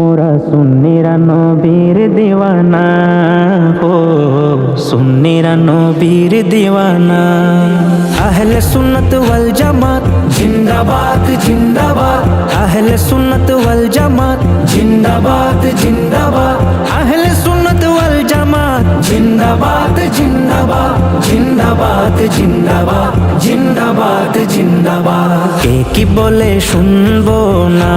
ওরা সুন্নিরা নবীর দিওয়ানা ও সুন্নিরা নবীর দিওয়ানা আহলে সুন্নত ওয়াল জামাত জিন্দাবাদ জিন্দাবাদ আহলে সুন্নত ওয়াল জামাত জিন্দাবাদ জিন্দাবাদ আহলে সুন্নত ওয়াল জামাত জিন্দাবাদ জিন্দাবাদ জিন্দাবাদ জিন্দাবাদ জিন্দাবাদ জিন্দাবাদ কে কি বলে শুনব না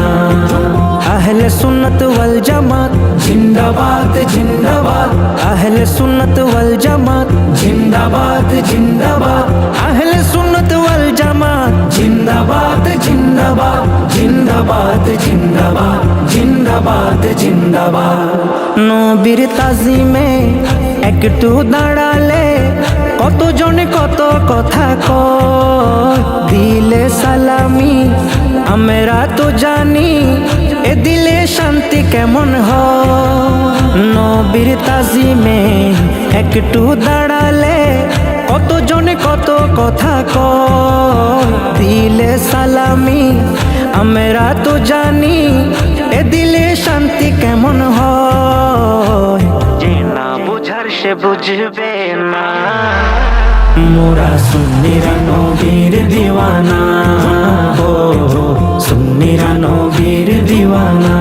আহলে সুন্নত ওয়াল জামাত জিন্দাবাদ জিন্দাবাদ আহলে সুন্নত ওয়াল জামাত জিন্দাবাদ জিন্দাবাদ আহলে সুন্নত ওয়াল জামাত জিন্দাবাদ জিন্দাবাদ জিন্দাবাদ জিন্দাবাদ জিন্দাবাদ জিন্দাবাদ নবীর তাজিমে একটু দাঁড়ালে কতজনে কত কথা কয়? দিলে সালামি, আমরা তো জানি, এ দিলে শান্তি কেমন হয়? নবীর তাজিমে একটু দাঁড়ালে কতজনে কত কথা কয়? দিলে সালামি, আমরা তো জানি, এ দিলে শান্তি কেমন হয়? যে না বুঝার সে বুঝবে না। মোরা সুন্নিরা নবীর দিওয়ানা ও সুন্নিরা নবীর দিওয়ানা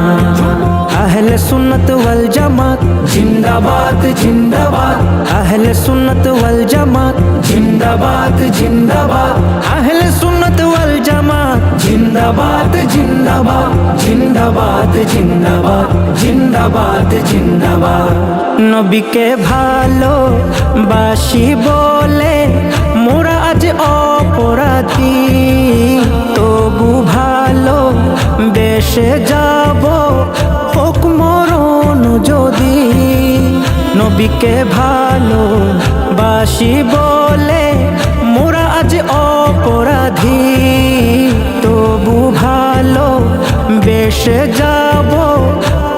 আহলে সুন্নত ওয়াল জামাত জিন্দাবাদ জিন্দাবাদ আহলে সুন্নত ওয়াল জামাত জিন্দাবাদ জিন্দাবাদ আহলে সুন্নত ওয়াল জামাত জিন্দাবাদ জিন্দাবাদ জিন্দাবাদ জিন্দাবাদ জিন্দাবাদ জিন্দাবাদ নবীকে ভালো বাসি বলে মোরা বেশে যাব, হোক মরণ যদি। নবীকে ভালো বাসি বলে মোরা আজ অপরাধী। তবু ভালো বেশে যাব,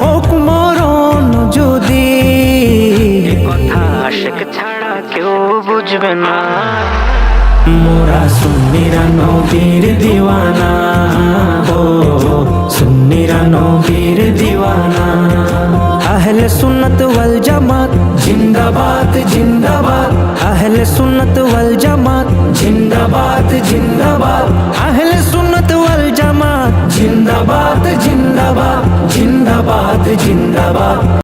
হোক মরণ যদি। কথা ছাড়া কেউ বুঝবে না। মোরা সুন্নিরা নবীর দিওয়ানা ও সুন্নিরা নবীর দিওয়ানা। আহলে সুন্নত ওয়াল জামাত, জিন্দাবাদ জিন্দাবাদ। আহলে সুন্নত ওয়াল জামাত, জিন্দাবাদ জিন্দাবাদ। আহলে সুন্নত ওয়াল জামাত, জিন্দাবাদ জিন্দাবাদ জিন্দাবাদ জিন্দাবাদ।